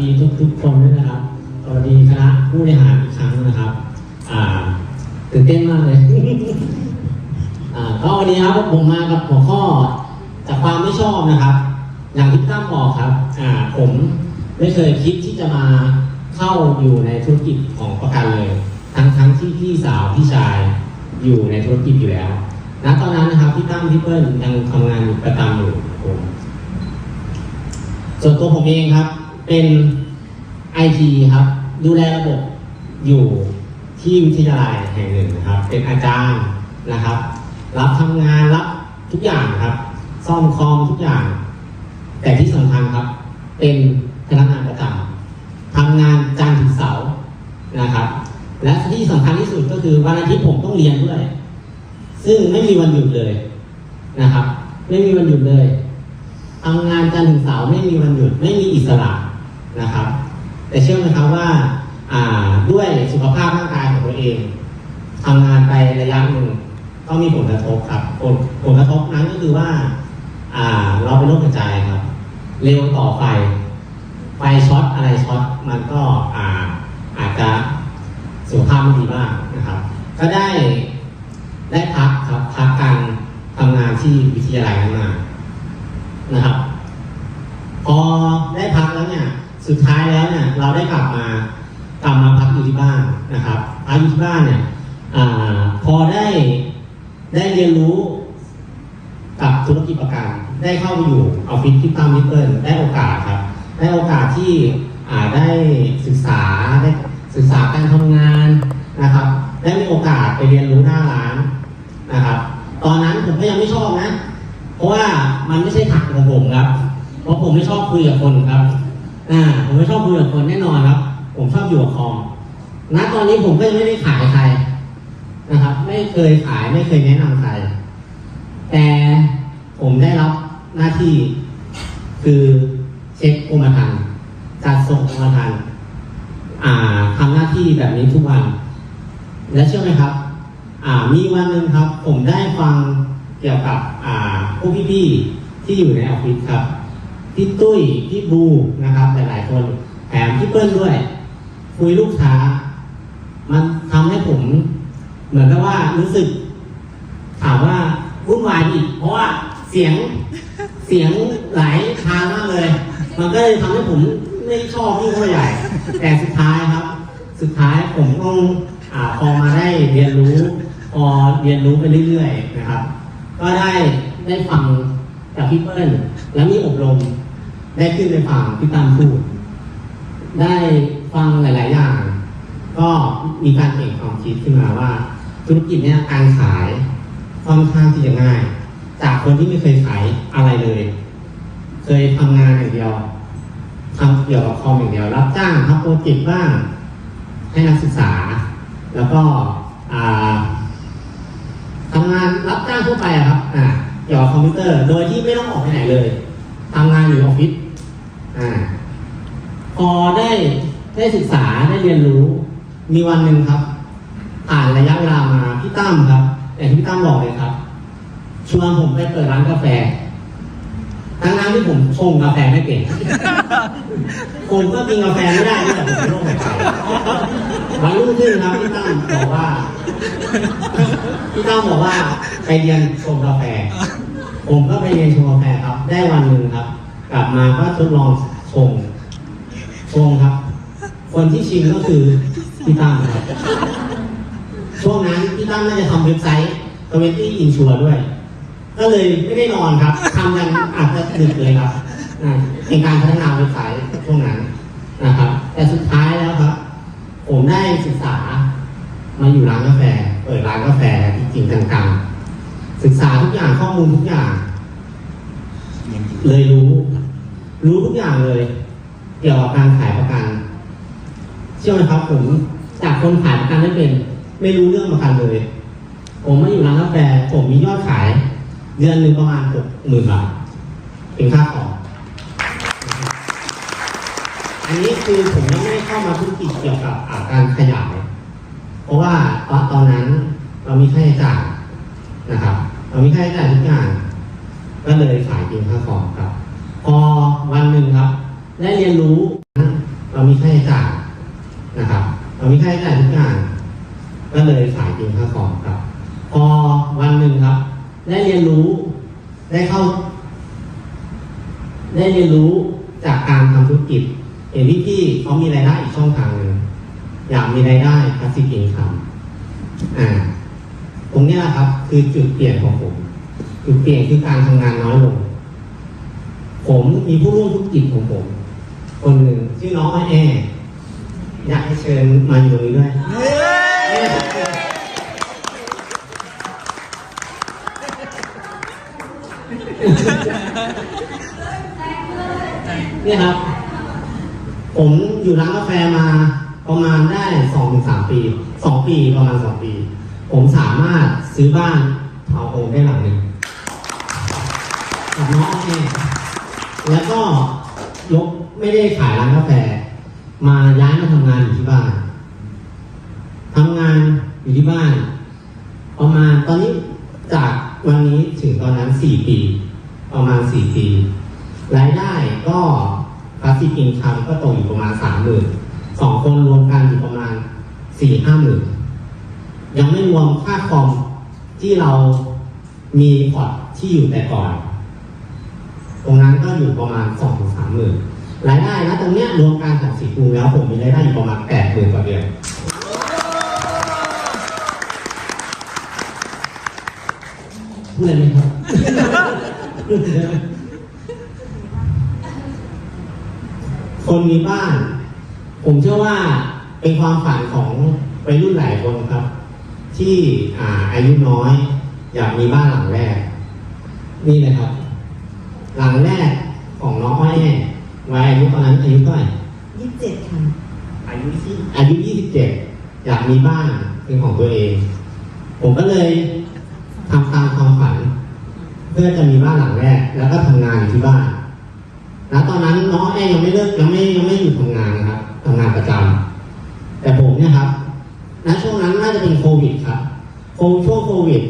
ดีทุกทุกๆคนด้วยนะครับสวัสดีคณะผู้บริหารอีกครั้งนะครับ อ่าตื่นเต้นมากเลย อ่าก็วันนี้ครับผมมากับหัวข้อจากความไม่ชอบนะครับ อย่างที่ตั้มบอกครับ อ่า ผมไม่เคยคิดที่จะมาเข้าอยู่ในธุรกิจของประกันเลย ทั้งทั้งที่พี่สาวพี่ชายอยู่ในธุรกิจอยู่แล้วณตอนนั้นนะครับพี่ตั้มพี่เปิ้ลยังทำงานอยู่ประจำอยู่ผมส่วนตัวผมเองครับ เป็นไอทีครับ ดูแลระบบอยู่ที่วิทยาลัยแห่งหนึ่งนะครับ เป็นอาจารย์นะครับ รับทำงานรับทุกอย่างครับ ซ่อมคอมทุกอย่าง แต่ที่สำคัญครับ เป็นพนักงานประจำทำงานจันทร์ถึงเสาร์นะครับ และที่สำคัญที่สุดก็คือวันอาทิตย์ผมต้องเรียนด้วย ซึ่งไม่มีวันหยุดเลยนะครับ ไม่มีวันหยุดเลยทำงานจันทร์ถึงเสาร์ไม่มีวันหยุดไม่มีอิสระ นะครับ แต่เชื่อไหมครับว่าด้วยสุขภาพร่างกายของตัวเองทำงานไประยะหนึ่งก็มีผลกระทบครับผลผลกระทบนั้นก็คือว่าเราเป็นโรคหัวใจครับ เร็วต่อไฟ ไฟช็อตอะไรช็อตมันก็อาอาจจะสุขภาพไม่ดีบ้างนะครับ ก็ได้ได้พักครับพักการทำงานที่วิทยาลัยนั้นมานะครับ พอได้พักแล้วเนี่ย สุดท้ายแล้วเนี่ยเราได้กลับมากลับมาพักอยู่ที่บ้านนะครับพักอยู่ที่บ้านเนี่ยอพอได้ได้เรียนรู้กับธุรกิจประกันได้เข้าไปอยู่ออฟฟิศที่ตั้มนิเปิลได้โอกาสครับ ได้โอกาสที่ได้ศึกษาได้ศึกษาการทำงานนะครับ ได้มีโอกาสไปเรียนรู้หน้าร้านนะครับ ตอนนั้นผมก็ยังไม่ชอบนะ เพราะว่ามันไม่ใช่ทางของผมครับ เพราะผมไม่ชอบคุยกับคนครับ อ่าผมไม่ชอบคุยกับคนแน่นอนครับ ผมชอบอยู่กับคอมณตอนนี้ผมก็ยังไม่ได้ขายใครนะครับ ไม่เคยขายไม่เคยแนะนำใคร แต่ผมได้รับหน้าที่คือเช็คกรมธรรม์จัดส่งกรมธรรม์อ่าทำหน้าที่แบบนี้ทุกวัน และเชื่อไหมครับ อ่ามีวันหนึ่งครับ ผมได้ฟังเกี่ยวกับ อ่าพวกพี่ๆที่อยู่ในออฟฟิศครับ พี่ตุ้ยพี่บูนะครับหลายๆคนแถมพี่เปิ้ลด้วย คุยลูกค้า มันทำให้ผม เหมือนกับว่ารู้สึก ถามว่าวุ่นวายอีก เพราะว่าเสียงเสียงหลายทางมากเลย มันก็เลยทำให้ผมไม่ชอบที่เขาใหญ่ แต่สุดท้ายครับ สุดท้ายผมต้องอพอมาได้เรียนรู้พอเรียนรู้ไปเรื่อยๆนะครับ ก็ได้ได้ฟังจากพี่เปิ้ลแล้วมีอบรม ได้ขึ้นไปฟังพี่ตามพูด ได้ฟังหลาย ๆ อย่าง ก็มีการเปลี่ยนความคิดขึ้นมาว่า ธุรกิจเนี่ยการขายค่อนข้างที่จะง่าย จากคนที่ไม่เคยขายอะไรเลย เคยทำงานอย่างเดียวทำเกี่ยวกับคอมอย่างเดียว รับจ้างทำโปรเจกต์บ้าง ให้นักศึกษา แล้วก็อ่าทำงานรับจ้างทั่วไปครับอ่าเกี่ยวกับคอมพิวเตอร์ โดยที่ไม่ต้องออกไปไหนเลยทำงานอยู่ออฟฟิศ อ่าพอได้ได้ศึกษาได้เรียนรู้ มีวันหนึ่งครับ ผ่านระยะเวลามาพี่ตั้มครับอย่างที่พี่ตั้มบอกเลยครับ ชวนผมไปเปิดร้านกาแฟ ทั้งนั้นที่ผมชงกาแฟไม่เก่งผมก็กินกาแฟไม่ได้นี่แต่ผมเป็นโรคหัวใจวันรุ่งขึ้นครับพี่ตั้มบอกว่า พี่ตั้มบอกว่าไปเรียนชงกาแฟ ผมก็ไปเรียนชงกาแฟครับ ได้วันหนึ่งครับ กลับมาก็ทดลองชงชงครับ คนที่ชิมก็คือพี่ตั้มครับ ช่วงนั้นพี่ตั้มน่าจะทำเว็บไซต์ทเวนตี้อินชัวด้วย ก็เลยไม่ได้นอนครับทำกันอาจจะดึกเลยครับเป็นการพัฒนาเว็บไซต์ช่วงนั้นนะครับ แต่สุดท้ายแล้วครับ ผมได้ศึกษามาอยู่ร้านกาแฟ เปิดร้านกาแฟจริงๆจังๆ ศึกษาทุกอย่างข้อมูลทุกอย่าง เลยรู้ รู้ทุกอย่างเลย เกี่ยวกับการขายประกัน เชื่อไหมครับผมจากคนขายประกันไม่เป็น ไม่รู้เรื่องประกันเลย ผมมาอยู่ร้านกาแฟผมมียอดขาย เดือนหนึ่งประมาณหกหมื่นบาทเป็นค่าของอันนี้คือผมยังไม่ได้เข้ามาธุรกิจเกี่ยวกับาการขยายเพราะว่าตอนตอนนั้นเรามีค่าใช้จ่ายนะครับ เรามีค่าใช้จ่ายทุกอย่างก็เลยขายเพียงค่าของ พอวันหนึ่งครับ ได้เรียนรู้เรามีค่าใช้จ่ายนะครับ เรามีค่าใช้จ่ายทุกอย่างก็เลยสายกินค่าคอมครับ พอวันหนึ่งครับ ได้เรียนรู้ได้เข้า ได้เรียนรู้จากการทำธุรกิจเห็นพี่พี่เขามีรายได้อีกช่องทางหนึ่งอยากมีรายได้พาสซีฟอินคัมอ่าตรงนี้ยครับ คือจุดเปลี่ยนของผมจุดเปลี่ยนคือการทำงานน้อยลง ผมมีผู้ร่วมธุรกิจของผม คนหนึ่งชื่อน้องอ้อยแออยากให้เชิญมาอยู่ตรงนี้ด้วยเนี่ยครับ ผมอยู่ร้านกาแฟมาประมาณได้สองถึงสามปีสองปีประมาณสองปี ผมสามารถซื้อบ้านทาวน์โฮมได้หลังหนึ่งกับน้องเอง แล้วก็ยกไม่ได้ขายร้านกาแฟ มาย้ายมาทำงานอยู่ที่บ้านทำงานอยู่ที่บ้าน ประมาณตอนนี้จากวันนี้ถึงตอนนั้นสี่ปี ประมาณสี่ปี รายได้ก็พาสซีฟอินคัมก็ตกอยู่ประมาณสามหมื่นสองคนรวมกันอยู่ประมาณสี่ห้าหมื่นยังไม่รวมค่าคอมที่เรามีพอร์ตที่อยู่แต่ก่อน ตรงนั้นก็อยู่ประมาณสองถึงสามหมื่นรายได้นะตรงเนี้ยรวมการของสีปูแล้วผมมีรายได้อยู่ประมาณแปดหมื่นต่อเดือนพูดอะไรไหมครับคนมีบ้าน ผมเชื่อว่าเป็นความฝันของวัยรุ่นหลายคนครับ ที่อาอายุน้อย อยากมีบ้านหลังแรก นี่เลยครับ หลังแรกของน้องอ้อยแน่วัยอายุตอนนั้นอายุเท่าไหร่ยี่สิบเจ็ดค่ะ อายุที่อายุ27อยากมีบ้านเป็นของตัวเอง ผมก็เลยทำตามความฝัน เพื่อจะมีบ้านหลังแรก แล้วก็ทำงานอยู่ที่บ้าน แล้วตอนนั้นน้องแอยังไม่เลิกยังไม่ยังไม่หยุดทำงานนะครับทำงานประจำแต่ผมเนี่ยครับณช่วงนั้นน่าจะเป็นโควิดครับโควิดช่วงโควิด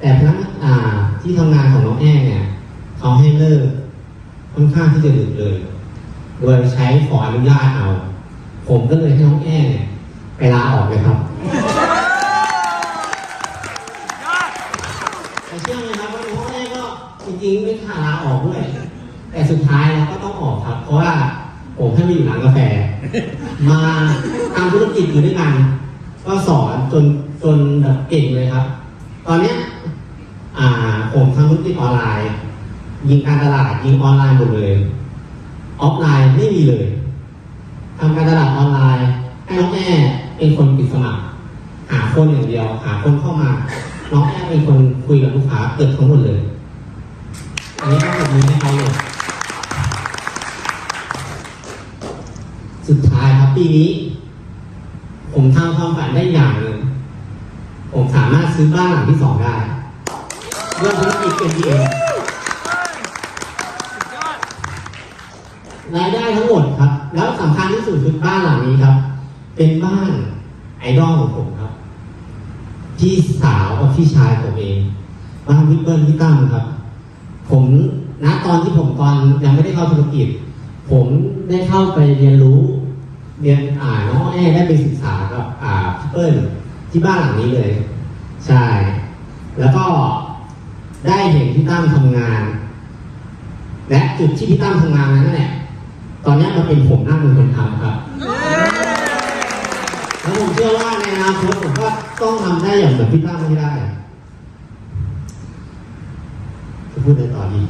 แต่พนักอ่าที่ทำงานของน้องแอเนี่ย เขาให้เลิกค่อนข้างที่จะดึกเลย โดยใช้ขออนุญาตเอา ผมก็เลยให้น้องแอเนี่ยไปลาออกเลยครับแต่เชื่อไหมครับว่าน้องแอก็จริงๆไม่ขาลาออกด้วย แต่สุดท้ายเราก็ต้องออกครับ เพราะว่าผมให้มาอยู่ร้านกาแฟ มาทำธุรกิจอยู่ด้วยกัน ก็สอนจนจนแบบเก่งเลยครับ ตอนเนี้ยผมทำธุรกิจออนไลน์ ยิงการตลาดยิงออนไลน์หมดเลย ออฟไลน์ไม่มีเลยทำการตลาดออนไลน์ให้น้องแอเป็นคนปิดสมัคร หาคนอย่างเดียว หาคนเข้ามา น้องแอเป็นคนคุยกับลูกค้าเกือบทั้งหมดเลย อันนี้ต้องปรบมือให้เขาเลยสุดท้ายครับปีนี้ ผมทำความฝันได้อย่างหนึ่งผมสามารถซื้อบ้านหลังที่สองได้ด้วยธุรกิจ MTM รายได้ทั้งหมดครับ แล้วสำคัญที่สุดคือบ้านหลังนี้ครับ เป็นบ้านไอดอลของผมครับ พี่สาวกับพี่ชายผมเองบ้านพี่เปิ้ลพี่ตั้มครับ ผมณตอนที่ผมตอนยังไม่ได้เข้าธุรกิจ ผมได้เข้าไปเรียนรู้ เรียนอ่านน้องแอได้ไปศึกษากับอ่าพี่เปิ้ลที่บ้านหลังนี้เลย ใช่ แล้วก็ได้เห็นพี่ตั้มทำงาน และจุดที่พี่ตั้มทำงานนั้นแหละ ตอนนี้มาเป็นผมนั่งเป็นคนทำครับ แล้วผมเชื่อว่าในอนาคตผมก็ต้องทำได้อย่างเหมือนพี่ตั้มให้ได้จะพูดอะไรต่อดี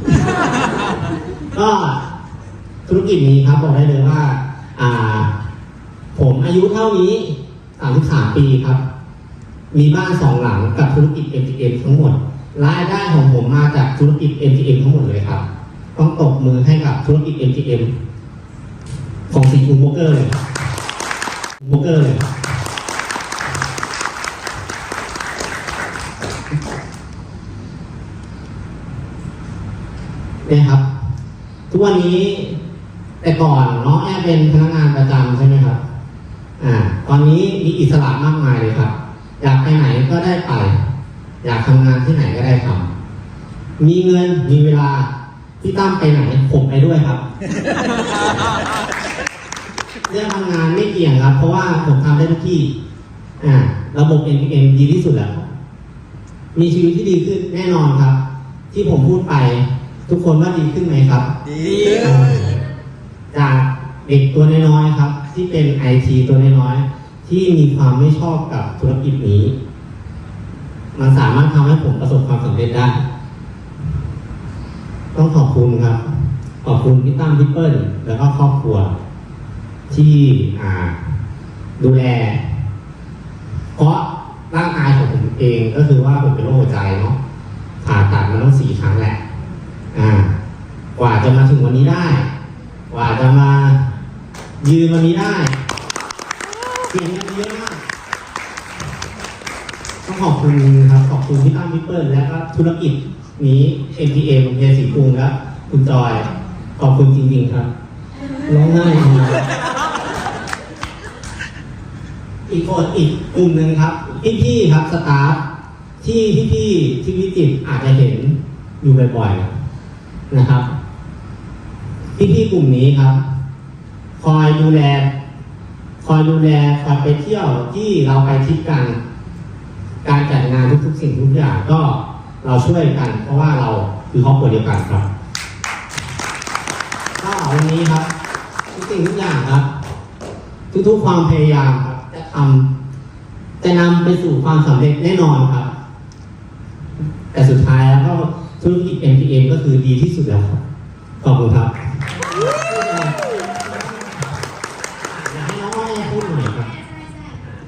ก็ธุรกิจนี้ครับบอกได้เลยว่า อ่า ผมอายุเท่านี้ 33 ปีครับ มีบ้านสองหลังกับธุรกิจ MTM ทั้งหมด รายได้ของผมมาจากธุรกิจ MTM ทั้งหมดเลยครับ ต้องตบมือให้กับธุรกิจ MTM ของสีคูโบเกอร์เลยโบเกอร์เลยเนี่ยครับ ทุกวันนี้แต่ก่อนน้องแอบเป็นพนักงานประจำใช่ไหมครับ อ่า ตอนนี้มีอิสระมากมายเลยครับ อยากไปไหนก็ได้ไป อยากทำงานที่ไหนก็ได้ทำมีเงินมีเวลาพี่ตั้มไปไหนผมไปด้วยครับ เรื่องทำงานไม่เกี่ยงครับ เพราะว่าผมทำได้ทุกที่ อ่า ระบบ NPM ดีที่สุดแล้ว มีชีวิตที่ดีขึ้นแน่นอนครับ ที่ผมพูดไป ทุกคนว่าดีขึ้นไหมครับ ดีจากเด็กตัวน้อยๆครับ ที่เป็นไอทีตัวน้อยๆที่มีความไม่ชอบกับธุรกิจนี้ มันสามารถทำให้ผมประสบความสำเร็จได้ ต้องขอบคุณครับ ขอบคุณพี่ตั้มพี่เปิ้ลแล้วก็ครอบครัว ที่ดูแล เพราะร่างกายของผมเองก็คือว่าผมเป็นโรคหัวใจเนาะผ่าตัดมาต้องสี่ครั้งแหละอ่ากว่าจะมาถึงวันนี้ได้ กว่าจะมายืนวันนี้ได้เปลี่ยนกันเยอะมากต้องขอบคุณครับขอบคุณพี่ตั้มพี่เปิ้ลและก็ธุรกิจนี้ MPA ของเฮียสีกรุงและคุณจอย ขอบคุณจริงๆครับร้องไห้ อีกคนอีกกลุ่มหนึ่งครับพี่ๆครับสตาฟที่พี่ๆที่วิจิตรอาจจะเห็นอยู่บ่อยๆนะครับพี่ๆกลุ่มนี้ครับ คอยดูแล คอยดูแลคอยไปเที่ยวที่เราไปทริปกัน การจัดงานทุกๆสิ่งทุกอย่างก็เราช่วยกัน เพราะว่าเราคือครอบครัวเดียวกันครับก็วันนี้ครับทุกสิ่งทุกอย่างครับ ทุกๆความพยายามครับ ทำจะนำไปสู่ความสำเร็จแน่นอนครับ แต่สุดท้ายแล้วก็ธุรกิจ MPM ก็คือดีที่สุดแล้วครับ ขอบคุณครับอยากให้น้องอ้อยพูดหน่อยครับ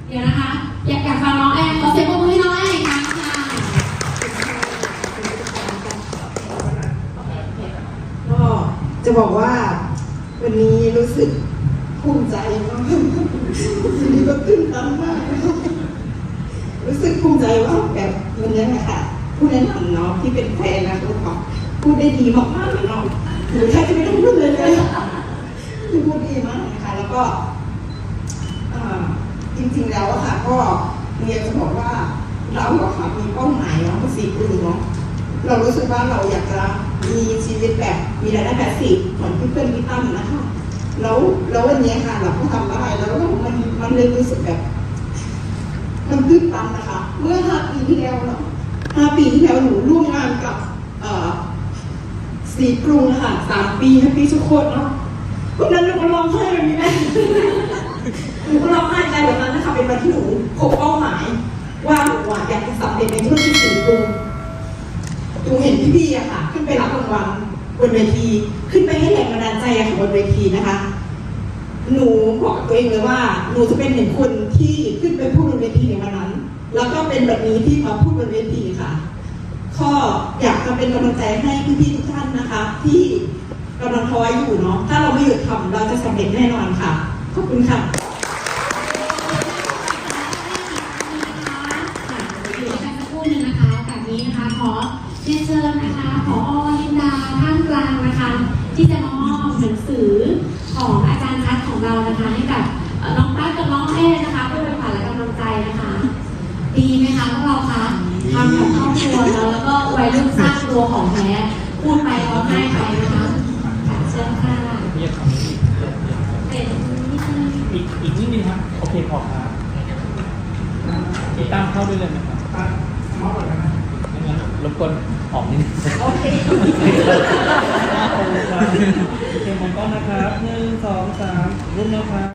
เดี๋ยวนะคะ อยากอยากฟังน้องแอนขอเสียงปรบมือให้น้องแอนอีกครั้งค่ะก็จะบอกว่าวันนี้รู้สึกภูมิใจมากวันนี้ก็ตื่นตันมากรู้สึกภูมิใจว่าแบบวันนี้นะคะผู้แนะนำเนาะที่เป็นแฟนนะคุณบอก พูดได้ดีมากๆเนาะหนูแทบจะไม่ต้องพูดเลยเลยคือพูดดีมากนะคะแล้วก็จริงๆแล้วอะค่ะ ก็เรียนจะบอกว่าเราอะค่ะมีเป้าหมายเนาะภาษีกรุงเนาะเรารู้สึกว่าเราอยากจะมีชีวิตแบบมีรายได้แบบสิบเหมือนพี่เพื่อนพี่ตั้มนะคะแล้วแล้ววันนี้ค่ะ เราก็ทำอะไรแล้วก็มันมันเลยรู้สึกแบบ มันตื้นตันนะคะ เมื่อห้าปีที่แล้วเนาะห้าปีที่แล้วหนูร่วมงานกับ เอ่อ สีกรุงนะคะสามปีให้ปีสุโคตเนาะวันนั้นหนูก็ร้องไห้แบบนี้แม่หนูก็ร้องไห้ใจแบบนั้นนะคะเป็นวันที่หนูพบเป้าหมาย ว่าหนูอะอยากจะสำเร็จในธุรกิจสีกรุงหนูเห็นพี่ๆอะค่ะ ขึ้นไปรับรางวัลบนเวที ขึ้นไปให้แรงบันดาลใจอะค่ะบนเวทีนะคะ หนูบอกกับตัวเองเลยว่า หนูจะเป็นหนึ่งคนที่ขึ้นไปพูดบนเวทีในวันนั้น แล้วก็เป็นแบบนี้ที่มาพูดบนเวทีค่ะก็อ อยากจะเป็นกำลังใจให้พี่ๆทุกท่านนะคะ ที่กำลังท้ออยู่เนาะถ้าเราไม่หยุดทำเราจะสำเร็จแน่นอนค่ะ ขอบคุณค่ะค่ะเดี๋ยกันสักครู่หนึ่งนะคะแบบนี้นะคะขอเรียนเชิญนะคะผอลินดาท่ามกลางนะคะ ที่จะมอบหนังสือของอาจารย์คัดของเรานะคะให้กับน้องตั๊กกับน้องแอ้นะคะเพื่อเป็นขวัญและกำลังใจนะคะ ดีไหมคะพวกเราคะ ทำแบบครอบครัวแล้วแล้วก็วัยรุ่นสร้างตัวของแท้พูดไปร้องไห้ไปนะคะค่ะเชิญค่ะเรียกคำนี้เป็นนิดนึงอีกอีกนิดนึงครับโอเคพอครับอีตั้มเข้าด้วยเลยไหมครับงั้นรบกวนออกนิดนึงโอเคโอเคมองกล้องนะครับหนึ่งสองสามรูปนะครับ